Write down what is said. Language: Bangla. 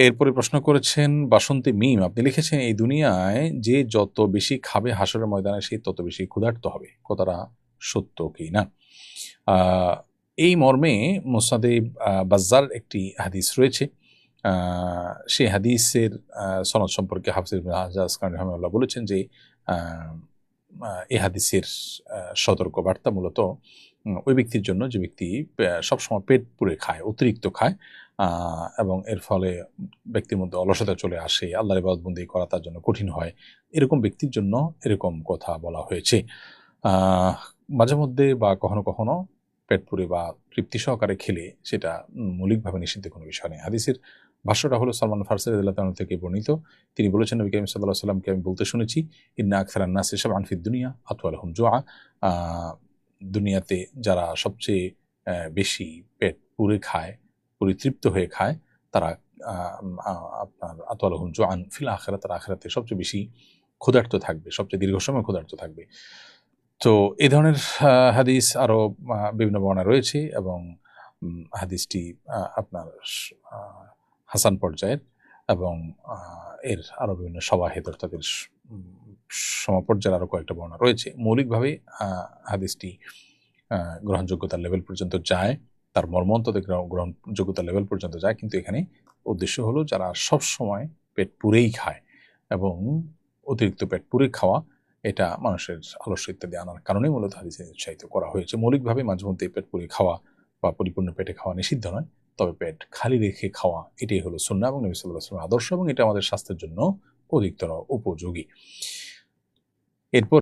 এরপরে প্রশ্ন করেছেন বাসন্তী মিম আপনি লিখেছেন এই দুনিয়ায় যে যত বেশি খাবে হাসরের ময়দানে সে তত বেশি ক্ষুধার্ত হবে। কথাটা সত্য কি না? এই মর্মে মোসাদে বাজ্জার একটি হাদিস রয়েছে। সেই হাদিসের সনদ সম্পর্কে হাফিজ হাজাজ খান রহমাল্লাহ বলেছেন যে আহ, হাদিসের সতর্ক বার্তা মূলত ওই ব্যক্তির জন্য যে ব্যক্তি সবসময় পেট পুরে খায় অতিরিক্ত খায় এবং এর ফলে ব্যক্তির মধ্যে অলসতা চলে আসে, আল্লাহর ইবাদতবন্দি করা তার জন্য কঠিন হয়, এরকম ব্যক্তির জন্য এরকম কথা বলা হয়েছে। মাঝে মধ্যে বা কখনো কখনো পেট পুরে বা তৃপ্তি সহকারে খেলে সেটা মৌলিকভাবে নিষিদ্ধ কোনো বিষয় নেই হাদিসের ভাষ্যটা হলো সালমান ফার্সের আল্লাহ থেকে বর্ণিত। তিনি বলেছেন, নবী করিম সাল্লাহ সাল্লামকে আমি বলতে শুনেছি, ইন্না আকসার আন্নাস এসব আনফিদ দুনিয়া আতওয়াল হুম জোয়া দুনিয়াতে যারা সবচেয়ে বেশি পেট পুরে খায় পরিতৃপ্ত হয়ে খায়, তারা আপনার আতওয়াল হুম জোয়ান ফিল আখেরা তারা আখেরাতে সবচেয়ে বেশি ক্ষুধার্ত থাকবে, সবচেয়ে দীর্ঘ সময় ক্ষুধার্ত থাকবে। তো এই ধরনের হাদিস আরও বিভিন্ন বর্ণা রয়েছে এবং হাদিসটি আপনার হাসান পর্যায়ের এবং এর আরও বিভিন্ন সবাহেদ অর্থাৎ এর সমপর্যায়ের আরও কয়েকটা বর্ণনা রয়েছে। মৌলিকভাবে হাদিসটি গ্রহণযোগ্যতার লেভেল পর্যন্ত যায়। তার মর্মন্তদের গ্রহণ- গ্রহণযোগ্যতার লেভেল পর্যন্ত যায়। কিন্তু এখানে উদ্দেশ্য হলো যারা সব সময় পেট পুরেই খায় এবং অতিরিক্ত পেট পুরে খাওয়া, এটা মানুষের আলস্য ইত্যাদি আনার কারণে মূলত হাদিসে উৎসাহিত করা হয়েছে। মৌলিকভাবে মাঝে মধ্যে পেট পুরে খাওয়া বা পরিপূর্ণ পেটে খাওয়া নিষিদ্ধ নয়, তবে পেট খালি রেখে খাওয়া, এটাই হলো সুন্না এবং নবী সাল্লাহ আদর্শ এবং এটা আমাদের স্বাস্থ্যের জন্য অধিকতর উপযোগী। এরপর